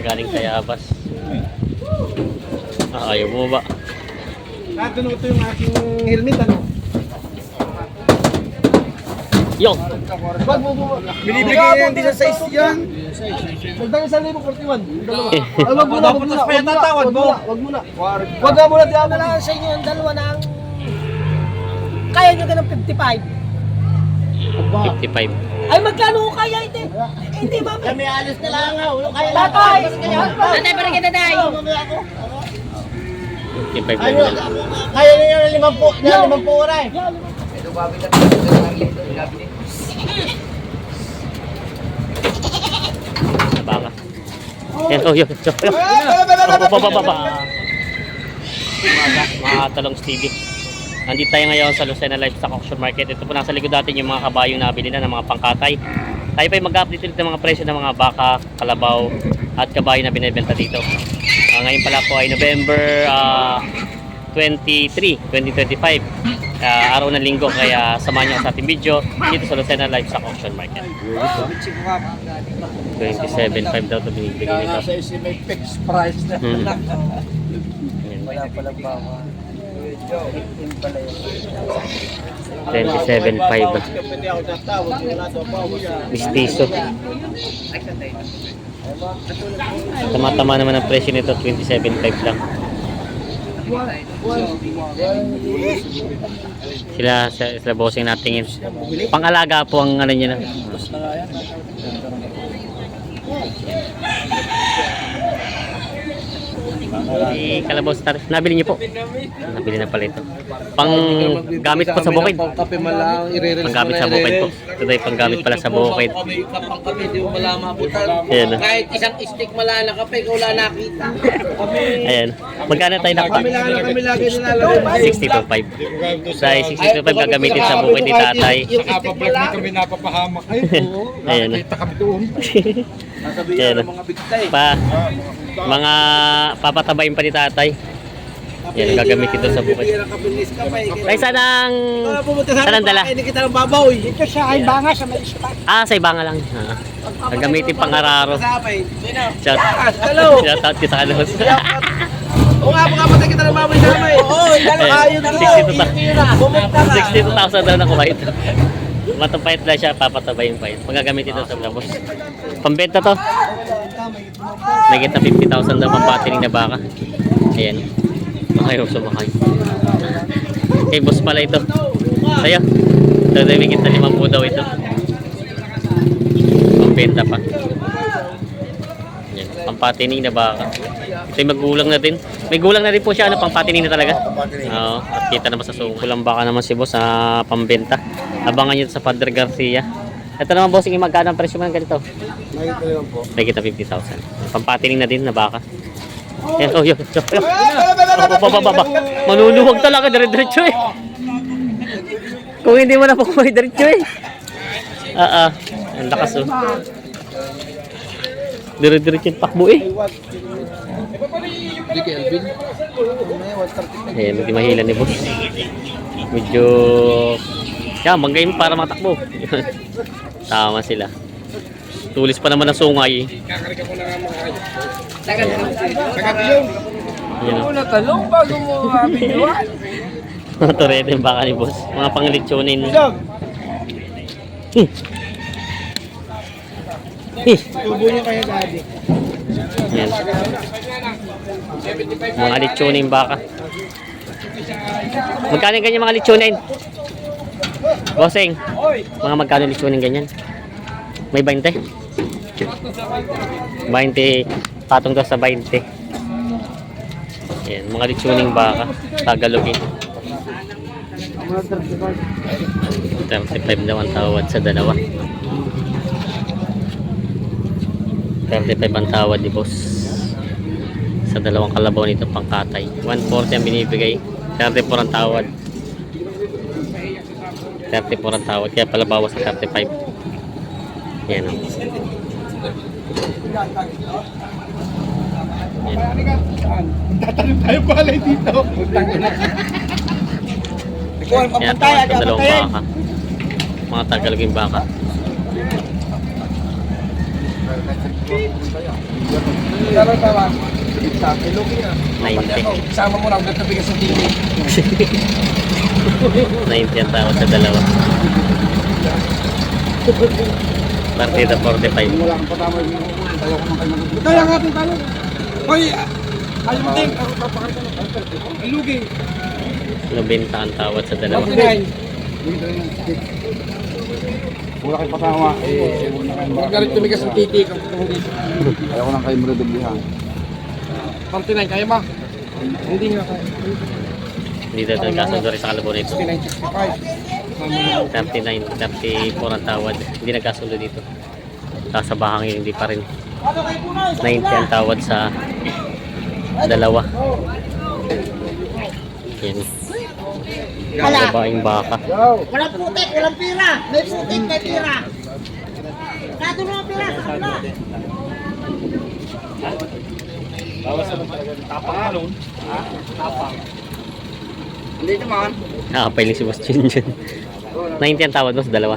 galing kay Abas. Ah, ayaw mo ba? Nandun ko ito yung aking helmet, ano? Yung! Wag mo mo. Binibigay yan, hindi sa size yan. Magdang isang libo, 41. Dalawa. Ay, wag muna, wag muna. Wag muna, wag muna. Wag muna. Wag nga muna, di ako Wala sa inyo yung dalawa ng... Kaya nyo ka ng 55. 55. Ay, magkano ko kaya hindi? Eh, Hindi, mami. Kami alis na lang nga. Ulo kaya Tatay! Tatay, parang kita tayo. 55 lang yan. Kaya niyo yung limang po, yung limang po oray. Baka. Yan, oh, yun. yun, yun. Oh, pa, pa, pa, pa. Umaga, mga talong Stevie. Nandito tayo ngayon sa Lucena Livestock Auction Market. Ito po nasa likod natin yung mga kabayong nabili na ng mga pangkatay. Tayo pa mag-update ulit ng mga presyo ng mga baka, kalabaw, at kabayo na binibenta dito. Ah, ngayon pala po ay November ah, 23, 2025. Ah, araw ng linggo kaya samahan niyo sa ating video dito sa Lucena Livestock Auction Market. 27.5 daw ito binibigay nito. Nasa estimate fixed price na. Hmm. Wala palang bawa. 27.5 Mistiso. Tama-tama naman ang presyo nito, 27.5 lang. Sila sila bossing natingin. Pangalaga po ang ano niya na. Eh, Kalabaw Star. Nabili niyo po? Nabili na pala ito. Pang gamit po sa bukid. Kape malang i-release Panggamit sa bukid po. Ito tayo panggamit pala sa bukid. Kapang kami, di mo mabutan. Ayan. Kahit isang stick malala kape, wala nakita. Ayan. Magkano tayo nakuha? kami lang kami lagi nilalagay. 62.5. Sa 62.5 gagamitin sa bukid ni tatay. Yung stick na kami napapahamak. Ayan. Nakakita kami doon. Sasabihin ng mga bigtay. Pa, mga papatabayin pa ni tatay. Yan, gagamitin doon sa bukid. Bibigyan ng kabilis ka pa. eh. Ay, saan ang... Sa Saan ang dala? Hindi kita ng babaw. eh. Ito siya ay banga sa may ispa. Ah, sa ibanga lang. Ah. Gagamitin pang araro. Shout, hello. shout out kita kalos. Oo nga, mga patay kita ng baboy sama eh. Oo, ayun yun. na. 62,000. Pumunta ka. 62,000 daw nakuha ito. Matapayat lang siya, papatabayin pa yun. Magagamitin ito sa labos. Pambenta to. May kita 50,000 daw pampatining na baka. Ayan. Ayaw sumakay. Kay boss pala ito. Sa'yo. Ito na may kita 5 daw ito. Pambenta pa. Ayan. Pampatining na baka. Ito yung magulang na din. May gulang na rin po siya. Ano, pampatining na talaga. Oo. At kita naman sa suko. Kulang baka naman si boss sa pambenta. Abangan nyo sa Padre Garcia. Ito naman bossing, magkano ang presyo mo ng ganito? Nakita naman po. May kita 50,000. Pampatining na din na baka. Yan, oh, yun. Oh, ba, ba, ba, ba. Manuluwag talaga, dire-diretso eh. Kung hindi mo na po may diretso eh. Ah, ah. Ang lakas oh. Dire-diretso yung takbo eh. Hindi kay Alvin. Ayan, medyo mahila ni boss. Medyo... Yan, manggayin para matakbo. Tama sila. Tulis pa naman ang sungay eh. Kakarga ko na nga mga ayos. Tagal Sagat yun. Yan oh. talong bago mo mabigyan. Mga turete yung baka ni boss. Mga panglitsunin. Hmm. Eh, Tubo niya kaya daddy. yan. Mga litsunin baka. Magkano yung ganyan mga litsunin? Bossing, mga magkano litsunin ganyan? May 20? 20, patong daw sa 20. Yan, mga litsuning baka. Tagalogin. 35 daw ang tawad sa dalawa. 35 ang tawad ni boss. Sa dalawang kalabaw nito pangkatay. 140 ang binibigay. 34 ang tawad. 34 ang tawad. Kaya pala bawas sa 35. Yan o. Yan. Tatanim tayo palay dito. Papantay, tawad aga sa dalawang baka. Mga tagaloging baka. Magkano tama? Sa akin, looking. 90. Isama mo lang, ganito bigas ng tingin. 90 ang tawad sa dalawa. Partida 45. Wala kang patama yung tayo ko ng kanyang Tayo nga, tayo. Hoy, ayaw mo ting. Ako papakita mo. Ay, lugi. 90 ang tawad sa dalawa. 49. Wala kang patama. Eh, Huwag na rin tumigas ng titi. Ayaw ko ng kayo maradublihan. 49, kaya ba? Hindi nga kaya. Na ito kasundo rin sa. 69, 65. 39, 34 ang tawad. Hindi nagkasundo dito. Tapos sa bahangin hindi pa rin. 90 ang tawad sa dalawa. Yan. Wala. Babaeng baka. Walang putik, walang pira. May putik, may pira. Kato ang pira sa kanila. Hindi naman. Nakapay lang si Boss Jun Jun. 90 ang tawad mo sa dalawa.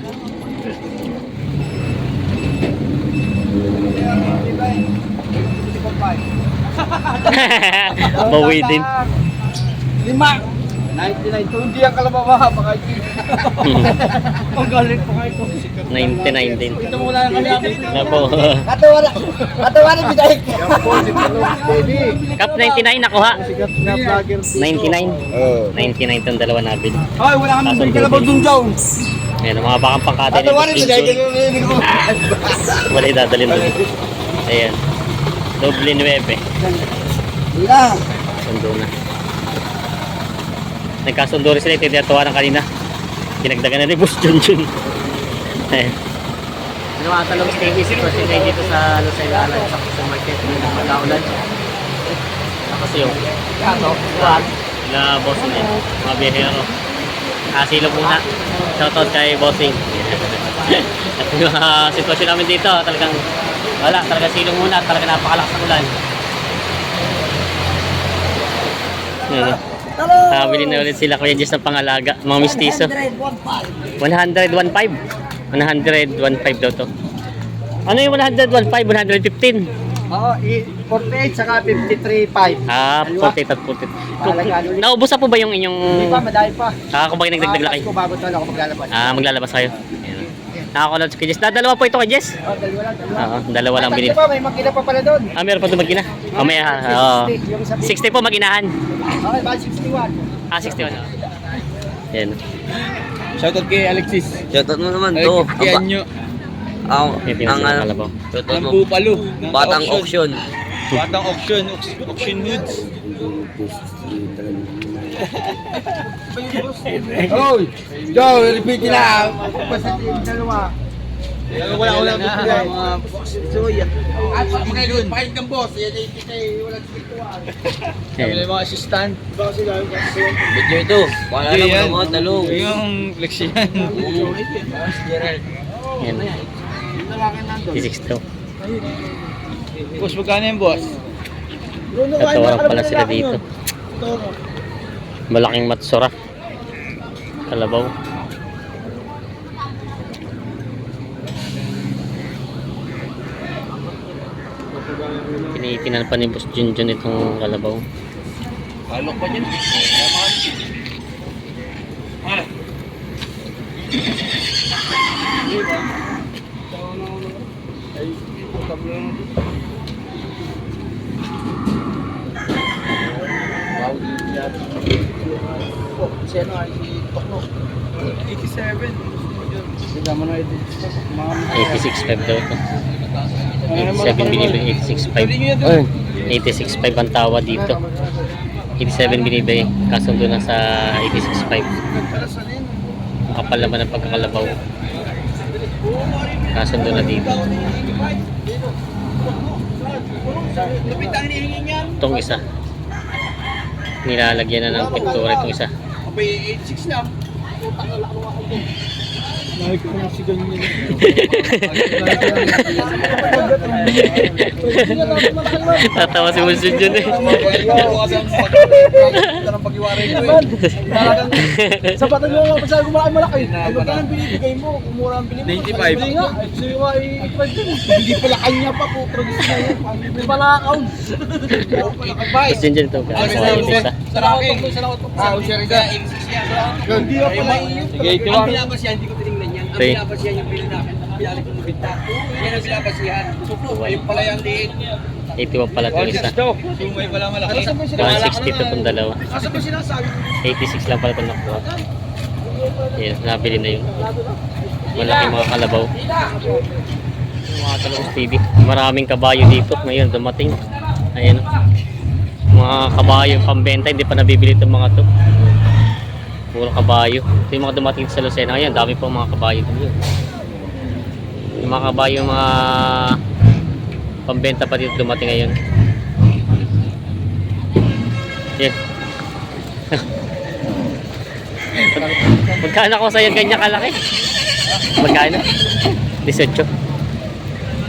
Bawi din. Lima. 99. Kung hindi ang kalabawa, baka hindi. Ang galit pa kayo. 99 din. Ito mo lang kami namin. Napo. Kato wala. Kato wala bigay. Cup 99 nakuha. Sigat na vlogger. 99. Oo. 99 itong dalawa na bid. Ay, wala kami bigay kalabaw dun Jones. Ayan, ang mga bakang ni wala Boss bigay. Wala idadalhin doon. Ayan. Doble 9. Wala. Sundo na. Nagkasundo rin sila. Ito yung tinatawanan kanina. Pinagdagan na ni Boss Jun Jun. Ayan. Ano ang talong stay sitwasyon ngayon dito sa Lucena Alan sa Kusang Market ng Magkaulan. Tapos yung Kato, Juan, na bossing din, mga biyahero. Ah, silo muna. Shoutout kay bossing. At yung mga sitwasyon namin dito, talagang wala, talaga silo muna, talaga napakalakas ng ulan. Ano? Nakabili na ulit sila Kuya Jess ng pangalaga, mga mistiso. 100, 100, 1.5. 100, 1.5 daw to. Ano yung 100, 1.5, 115? Oo, i- 48 saka 53.5. Ah, Dalawa. 40 at 40. Mahalagaan ulit. Naubos na po ba yung Hindi inyong... pa, madami pa. Ah, kung bakit nagdagdag laki? Ko bago taon ako maglalabas. Ah, maglalabas kayo. Ayan. Nakakulad si Jess. Dalawa po ito kay Jess. Oh, dalawa lang, dalawa. Oo, dalawa lang Ay, binili. pa, may makina pa pala doon. Ah, meron pa ito magina. Mamaya, oo. 60, yung sabi. 60 po maginahan. Okay, ba 61. Ah, 61. Yan. Shoutout kay Alexis. Shoutout mo naman to. Kay Ang, ba- ang, Ito yung ang, ano, kalabaw. shoutout Ng mo. Bupalo. ng Batang auction. Batang auction. Auction, auction hoods. Oy, Joe, repeat na. Basta yung dalawa. Wala ko lang bibigay. So, yan. At pag mga pakit kang boss, yan ay kita walang spiritual. Kami Ayan. yung mga assistant. Video ito. Wala lang yan. mga talong. Yung leksyon. Yan. 56 daw. Boss, magkano yung boss? Tatawaran pala sila dito. Malaking matsura. Kalabaw. Tinitinan pa ni Boss Junjun itong kalabaw. Alok pa dyan. Si ano ay si Tokno. 87. Sige mo na ito. Mga 86.5 daw ito. 87 binibili, 86.5. Ay, 86.5 ang tawa dito. 87 binibili, kasundo na sa 86.5. Ang kapal naman ng pagkakalabaw. Kasundo na dito. Itong isa. Nilalagyan na ng pintura itong isa. Abay, 86 lang. Tatawa si Wilson dyan eh. Talagang sapat ang mga pagsabi ko malaki. Ay, ang binibigay mo? Kung mura ang binibigay mo. 95. Hindi nga. Gusto yung ay Hindi pala kanya pa po. Produce na yan. Hindi pala account. Dyan. Ah, Ang lang. binabas yan, hindi ko tinignan yan. Ang Okay. binabas yan yung pili namin. Pinalik ko mabinta. Yan ang binabas yan. Yung pala yung liit. 81 pala itong isa. Sumay pala malaki. 160 to itong dalawa. Asa ba sinasabi? 86 lang pala itong nakuha. Yan, nabili na yun. Malaki mga kalabaw. Mga talong TV. Maraming kabayo dito. Ngayon, dumating. Ayan. Mga kabayo pambenta. Hindi pa nabibili itong mga to. Puro kabayo. Ito yung mga dumating sa Lucena. Ayan, dami po mga kabayo dito. Yung mga kabayo, mga pambenta pa dito dumating ngayon. Yan. Magkano ko sa'yo ganyan kalaki? Magkano? 18.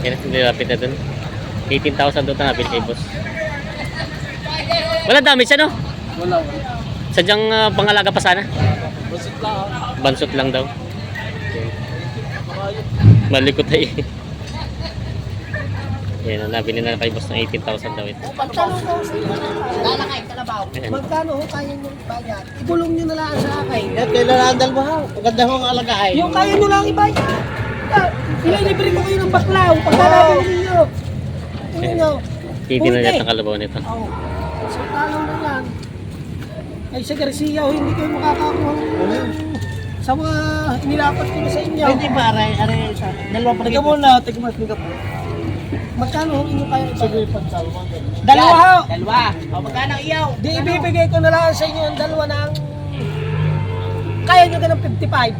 Yan, nilapit na dun. 18,000 doon na nabili kay boss. Wala damage ano? Wala. Sadyang uh, pangalaga pa sana? Basit lang. Bansot lang daw. Malikot na eh. Yan, nabili na kay boss ng 18,000 daw ito. Magkano ho? Lalakay, kalabaw. Magkano ho kaya nyo bayad? Ibulong nyo na lang sa akin. At kailan ang mo ha? Maganda ho ang alagaay. Yung kaya nyo lang ibayad. Ililibre ko kayo ng baklaw. Pagkarabi ninyo. Tingnan nyo. Hindi na lahat ng kalabaw nito. Oo. So, talong na yan. Ay, sa Garcia, ho, hindi kayo makakakuha sa mga inilapat ko na sa inyo. Hindi ba, aray, aray, sa dalawa pa Tingnan mo na, tingnan mo, tingnan mo. Magkano ho inyo kaya Sige, ibayad? pagsalwa. Dalawa ho. Dalawa. O, magkano iyaw? Di ibibigay ko na lang sa inyo ang dalawa ng... Kaya nyo ka ng 55.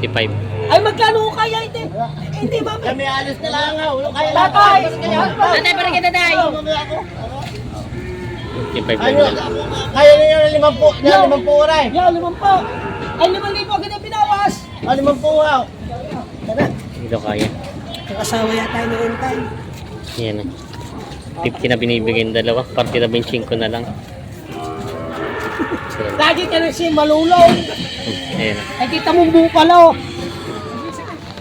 55. Ay, magkano ho kaya ito? Eh, Hindi ba? Kami alis na lang ha. Kaya lang. Tatay! Tatay, parang kita tayo. 55 lang Ano, yan. kaya niyo ng limang po, ng limang po oray. Yan, limang po. Ay, limang libo agad ang binawas. Ah, limang po ha. Hindi daw kaya. Nakasawa yata yung entay. Yan eh. 50 na binibigay ng dalawa. Parte na 25 na lang. Lagi ka na siya malulong. ayan. Ay, kita mong bukalo.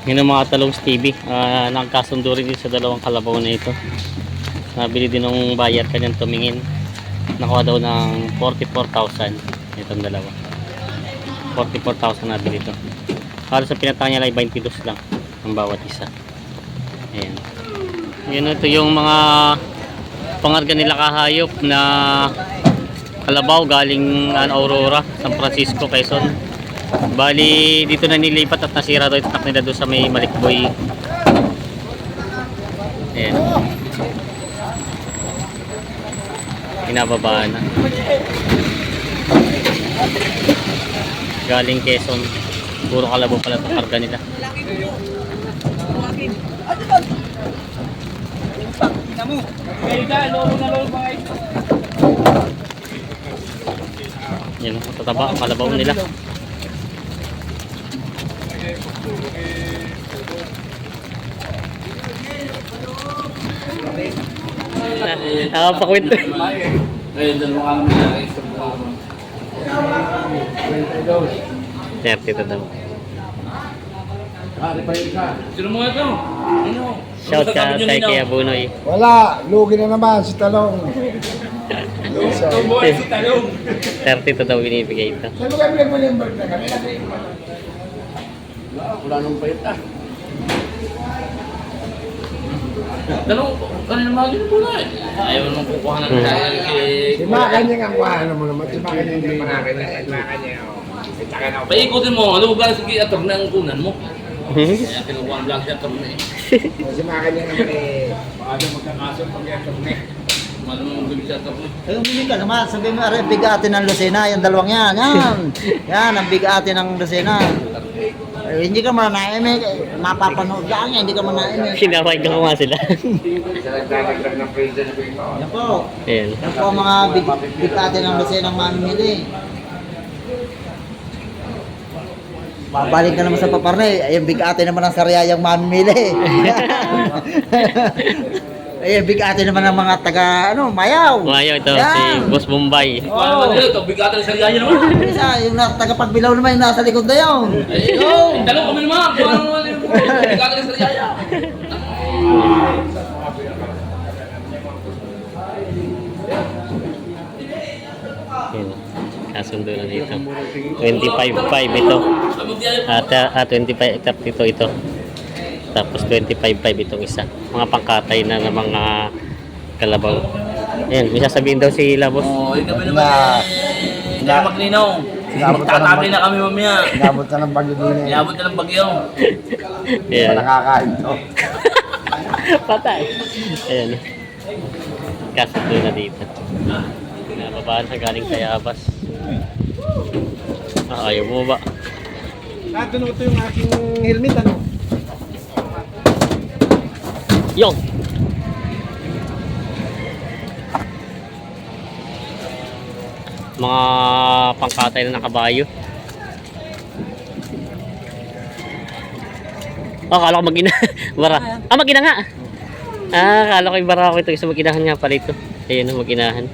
Yun ang mga talong TV. Ah, nagkasundo rin din sa dalawang kalabaw na ito. Nabili din ng buyer kanyang tumingin. Nakuha daw ng 44,000. Itong dalawa. 44,000 nabili ito. Para sa pinataya niya lang 22 lang ang bawat isa. Ayan. Yan ito yung mga pangarga nila kahayop na kalabaw galing uh, Aurora, San Francisco, Quezon. Bali, dito na nilipat at nasira daw truck nila doon sa may Malikboy. Ayan. Pinababaan na. Galing Quezon. Puro kalabaw pala itong karga nila. Yan, tataba ang kalabaw nila. Nakapakwento. Thirty to daw. Sino mo ito? Ano? Shout ka kay Kuya Bunoy. Wala, lugi na naman si Talong. 30 to daw binibigay ito. Saan mo kami nag-Williamburg na kami? Wala nang payat ah. Tanong, kanina mga ganito na eh. Ayaw nang kukuha ng Hmm. kaya eh. Si Makanyang ang kuhaan mo naman. Si Makanyang hindi manakin na. Si Makanyang, oh. Paikutin mo, ano ba sige ator na ang kunan mo? Kaya kinukuha ang vlog siya ator na eh. Si Makanyang naman eh. Ano mo bibig siya ator na. Ay, umili ka naman. Sabi mo, aray, bigatin ng Lucena. Yung dalawang yan. Yan. yan, ang bigatin ng Lucena. Eh, hindi ka mananaimik. Eh, Mapapanood lang yan. Hindi ka mananaimik. Sinaway ka nga sila. Yan po. Ayan. Yan po mga bigatin ng Lucena ang mamimili. Babalik ka naman sa paparne. Ay, yung big ate naman ang sariyayang mamimili. Ay, yung big ate naman ang mga taga, ano, mayaw. Umayaw ito, si Yan. Boss Bombay. Ikaw naman nila, ito, bigatan sa liya naman. Isa, yung na, taga pagbilaw naman yung nasa likod na yun. Eh, eh, tanong kami naman, kung ano naman yung bigatan sa liya. Yun. Kasundo na dito. 25.5 ito. At uh, 25 tap dito ito. Tapos 25.5 itong isa. Mga pangkatay na ng mga kalabaw. Ayan, may sasabihin daw si Labos. Oo, eh, kami naman Na- eh. Na maglinaw. Naman. na kami mamaya. Inabot ka ng bagyo din eh. Iabot na ng bagyo. Ayan. Nakakain to. Patay. Ayan. Kasundo na dito. Nababaan na galing kay Abas. Ah, ayaw mo ba? Nato ito yung aking helmet, ano? Yung! Mga pangkatay na ng kabayo. Oh, akala ko magina. bara. Ah, magina nga. Ah, akala ko yung bara ako ito. Isa maginahan nga pala ito. Ayan, oh, maginahan.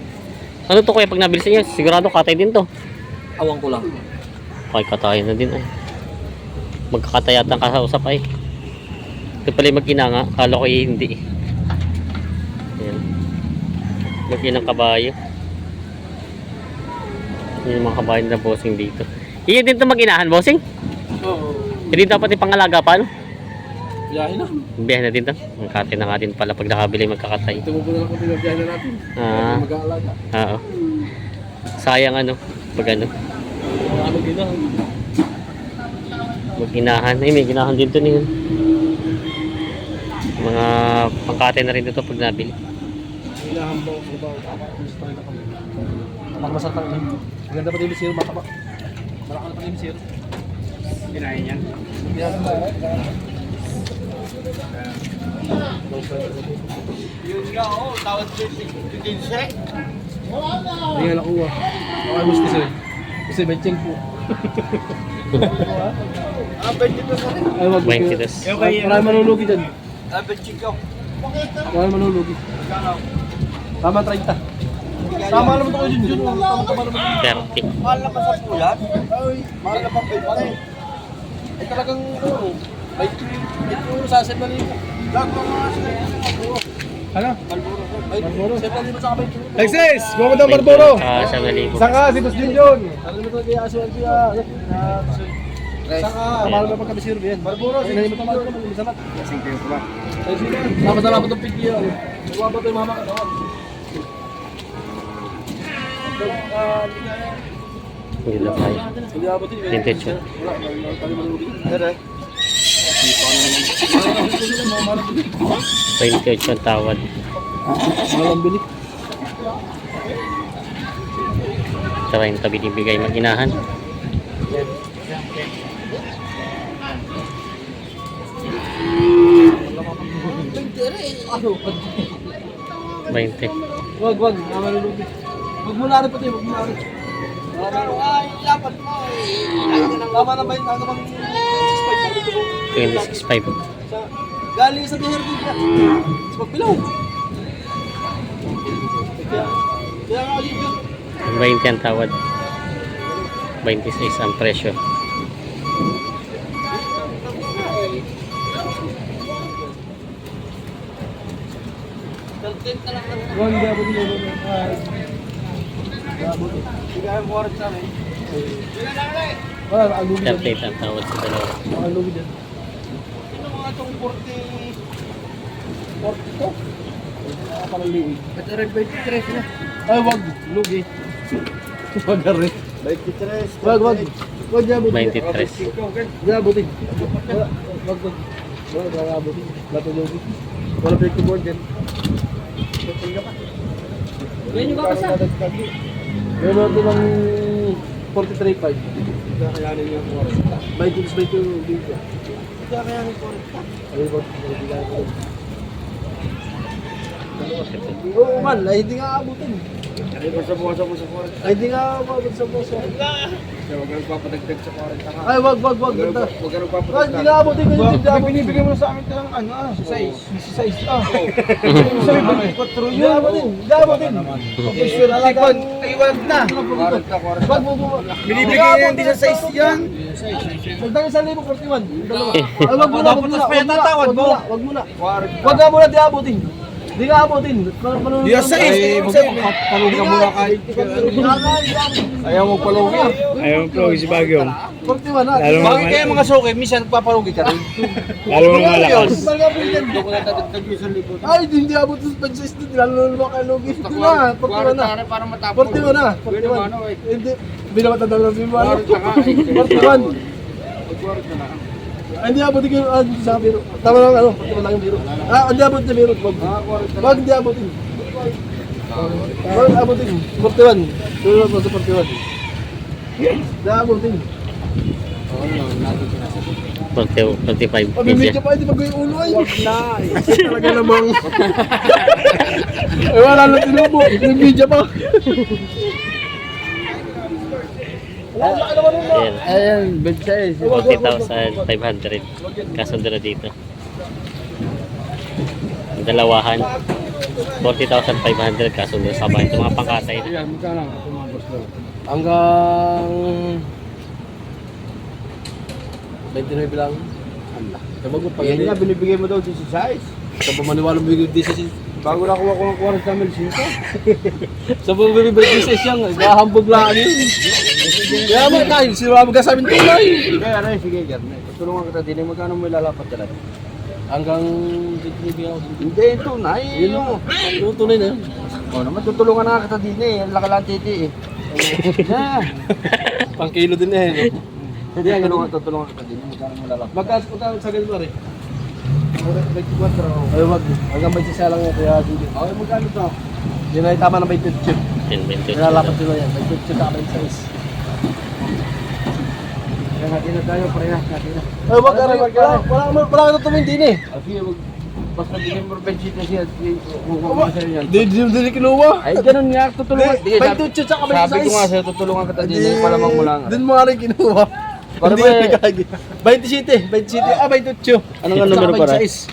Ano to kuya pag nabili sa inyo? Sigurado katay din to. Awang ko lang. Okay, katayin na din ay. Magkakatay yata ang kasausap ay. Ito pala yung mag-ina nga. Kala ko eh, hindi. Ayan. Mag-inang kabayo. Yan yung mga kabayo na bossing dito. Iyan din ito mag-inahan, bossing? Oo. Hindi dapat ipangalaga pa, no? Biyahe na. Biyahe na din to. Ang kate na nga din pala pag nakabili magkakatay. Tumubo na lang kung biyahe na natin. Ah, Mag-aalaga. oo. Sayang ano, pag ano, Ano gina? mag-inahan. Ay, may ginahan din to niyan. Mga pangkate na rin dito pag nabili. Ko ba? Gusto rin ako. Makamasarap ang Maganda pa din yung zero, baka pa. Din yung zero. Kinain niya? Yun nga, oh, tawad din nga nakuha. Ako ay gusto siya. Kasi benching po. Ah, benching ko rin. Ay, wag 22. Marami manulugi dyan. Benching ko. Marami manulugi. Tama 30. Tama naman ako yun yun. Tama naman. 30. Mahal naman sa. Ay, mahal naman pa yun. Ay talagang ano, may ito sa 7 na libo. Lag yung mga Ano? Malburo ko. Ay, 7 na libo sa kapit. Alexis! Bumunta ang Barboro! Ah. Saan ka? Si Boss Junjun! Ano naman talaga yung asuhan Saka, mahal na pagka bisiro yan. Barburo, sige. Hindi mo tamad naman, hindi samat. Kasing kayo pa. Ay, sige. Dapat na dapat itong pigyo. Huwag ba ito yung mama ka? Hindi na tayo. Hindi abot yun. Vintage yun. Wala, wala tayo malugi. Pero, 28 ang tawad. Walang bili. 30 binibigay mag-inahan. 20. Wag, wag. Ah, malulugi. Wag mo na rin pati, wag mo na rin. pero ay, dapat mo. Tama na ba yun? Ano bang 26.5. Sa, galing sa Bihar din yan. Sa pagpilaw. Kaya, nga yun yun. 20 ang tawad. 26 ang presyo. One yun. Gabo din. Bigay mo oras sa amin. Wala, nakalugi dyan. 38 ang tawad sa dalawa. Nakalugi dyan. Sino mga itong 40? 40 to. Nakakapalang Ba't rin 23 na? Ay, wag. Lugi. Wag na rin. 23. Wag, wag. Wag gabo din. 23. Gabo din. Wala, Wag, wag. Gabo din. Lato lugi. Wala pa yung board dyan. Yan yung kakasa. Meron natin ng 43.5. Kakayanin yung oras. By 2 by 2 dito. Kaya kaya ni 40. Ayun po. Oo man, hindi nga abutin. Ay, basta buwasan mo sa 40. Ay, hindi nga abot sa buwasan. Huwag ka nagpapadagdag sa 40 ka. Ay, wag, wag, wag. Ganda. Huwag ka Ay, nagpapadagdag. hindi nga abutin ko yung hindi abutin. Binibigay mo na sa amin ng ano, ah, size. Size. Ah, Sabi ko, 4 yun. Hindi abutin. Hindi abutin. Professional talagang... Iwan na. 40, 40. Wag mo mo. Binibigay niya hindi sa size yan. Magdang isang libo, 41. Dalawa. Ay, wag muna, wag muna. Wag muna, wag muna. Wag muna. 40. Wag nga muna, di abutin. Di ka abutin. Di sa size. Palugi ka muna kahit. Ayaw mo palugi. Ayaw mo pro si Bagyong. 41 na. Lalo Bakit kaya mga suki, minsan nagpapalugi ka rin. Lalo mo malakas. Doon ko natagdag yung 1,000. Ay, di hindi abot sa din. Lalo naman kayo lugi. Di na, 41 na. 41 na. Mo ano 41. eh. Hindi. Binamatanda na lang yung ano. 40 ka. 41. 40 na. Ay, hindi abot yung ah, sa biro. Tama lang ano, 41 lang yung biro. Ah, hindi abot yung biro. Wag. Ah, 40 na. Wag hindi abutin. Wag abutin. 41. Sunod mo sa 41. Hindi abutin. 40, 45. Pabibidyo pa, hindi pag yung ulo ay. Wag na. Talaga namang. Ay, wala na tinubo. Pabibidyo pa. Wala na ka naman nun, no? Ayan. Ayan, bed size. 40,500. Kasundo na dito. Dalawahan. 40,500 kasundo sa bahay. Ito mga pangkatay na. Ayan, magkano? Ito mga boss ko. Hanggang 29 lang. Pag Yan nga, binibigay mo daw din sa size. Sa pamaniwala mo bigay this is Bago na kuha ko ng 40 mil sinto. sa this is yung gahambog lang yun. Kaya mo tayo, sila mo kasabi ng tulay. Kaya rin, sige, Garne. Tutulungan kita din. Magkano mo ilalapat ka natin? Hanggang bigay ako. Hindi, ito na. Yun Yun mo. Na yun. O naman, tutulungan na kita din eh. Ang laki lang titi eh. Pang kilo din eh. Hindi, tutulungan, kita din. Magkano mo ilalapat? Magkas po tayo sa ganito pare. Ay wag. Hanggang may sisalang yan kaya hindi. Okay, magkano to? Yun ay tama na may tip-tip. 10, 20. Nilalapat nila yan. May tip-tip ka may size. Kaya natin na tayo, parehas natin na. Ay wag ka rin. Wala, wala, wala, wala ka tutumin din eh. Sige, wag. Basta rin sheet na siya. Kukuha mo sa'yo yan. Di, di, di, kinuha. Ay, ganun nga, tutulungan. Di, may tip-tip sa kamay Sabi ko nga sa'yo, tutulungan kita din eh. Palamang mo lang. Din mo nga rin kinuha. Para Hindi ba ka eh. nagkagi. 27, 27. Ah, 28. Anong numero Saka para? 26.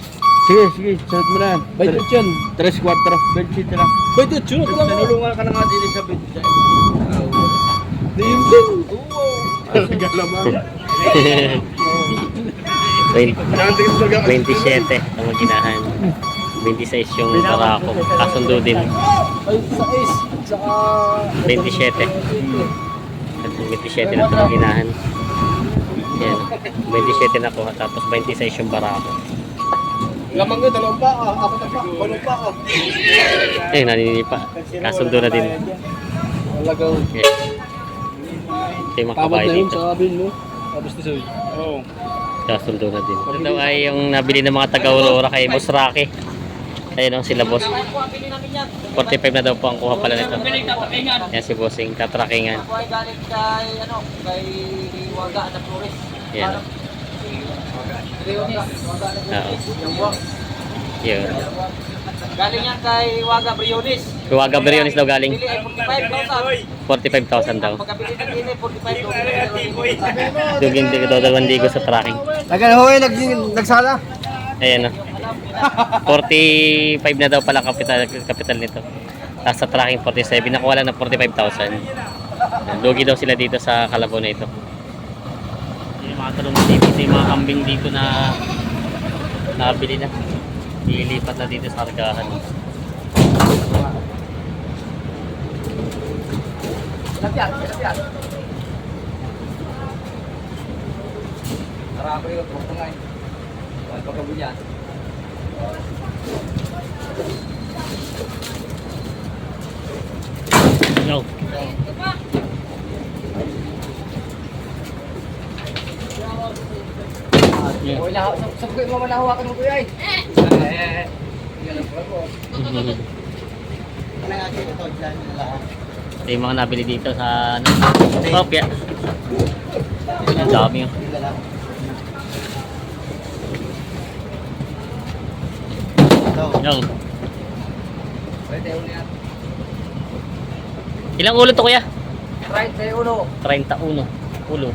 Sige, sige, sunod mo na yan. 28 yan. 3-4, bed sheet na lang. 28 yun. Ito lang. Tinulungan ka na nga din sa bed sheet. Di yun din. Galamang. 27 ang maginahan. 26 yung barako. Kasundo din. Ay, sa is. Saka... 27. At 27 na ito maginahan. Yan. 27 na kuha. Tapos 26 yung barako. Lamang yun, dalawang pa. Ah, apat ang pa. Walong pa. Ah. Eh, naninipa. Kasundo na din. Talagang Okay. Ito yung mga yun dito. sa kabin mo. Tapos na sa'yo. Oo. Kasundo na din. Ito daw ay yung nabili ng mga taga-Aurora kay Boss Rocky. Ayun ang sila boss. 45 na daw po ang kuha pala nito. Yan si Bossing, tatrackingan. Ako ay galing kay, ano, kay Waga na Flores. Yan. Waga Oo. Yun. Galing yan kay Waga Briones. Kuwaga Briones daw galing. Bili ay 45,000. 45,000 daw. Pagkabili ng bili, 45,000. Dugin din daw dalawang ligo sa tracking. Tagal ho eh, nag, nagsala. Ayan o. 45 na daw pala kapital, kapital nito. Tapos sa tracking 47, nakuha lang ng 45,000. Lugi daw sila dito sa Calabo na ito. Yung mga talong dito, yung mga kambing dito na nabili na. Ililipat na dito sa kargahan. Lapyan, lapyan. Marami yun, huwag mo nga eh. Huwag pagkabuyan. Go. O, ilahaw, sabugay mo man hawakan mo kuya eh. Eh, Ito yung mga nabili dito sa ano, Opia. Ang dami yun. Go. Ilang ulo to kuya? Right, may ulo. 31 ulo.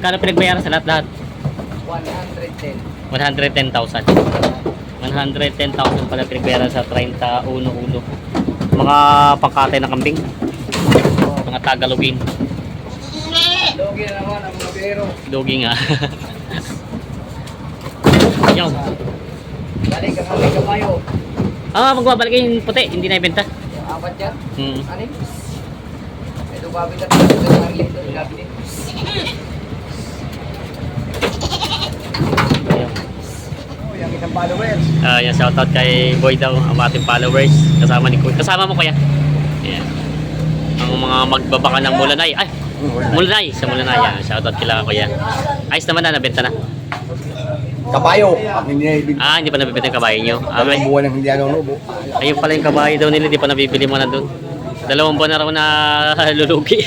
Magkano pinagbayaran sa lahat-lahat? 110. 110,000. 110,000 pala pinagbayaran sa 31 ulo. Mga pangkatay na kambing. Mga tagalogin. Logi na naman ang mga biro. Dogi nga. Yaw. Balik ka kami kabayo. Ah, magbabalik yung puti, hindi na ibenta. Apat yan. Hmm. Anim. Ito babi na ito. Ang lito. Gabi din. Isang followers. Ah, yan shoutout kay Boy daw, ang ating followers. Kasama ni Kuya. Kasama mo kuya. Ayan. Ang mga magbabaka ng Mulanay. Ay, Mulanay. Sa Mulanay. Yan. Shoutout kila kuya. Ayos naman na, nabenta na. Kabayo. Hindi na ibig. Ah, hindi pa nabibenta yung kabayo nyo. Ah, may, Buwan ng hindi ano nubo. ayun pala yung kabayo daw nila, di pa nabibili mo na doon. Dalawang buwan na raw na lulugi.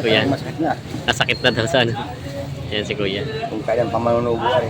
kuya, Masakit na. nasakit na daw sa ano. Yan si kuya. Kung kailan pa manunubo ay.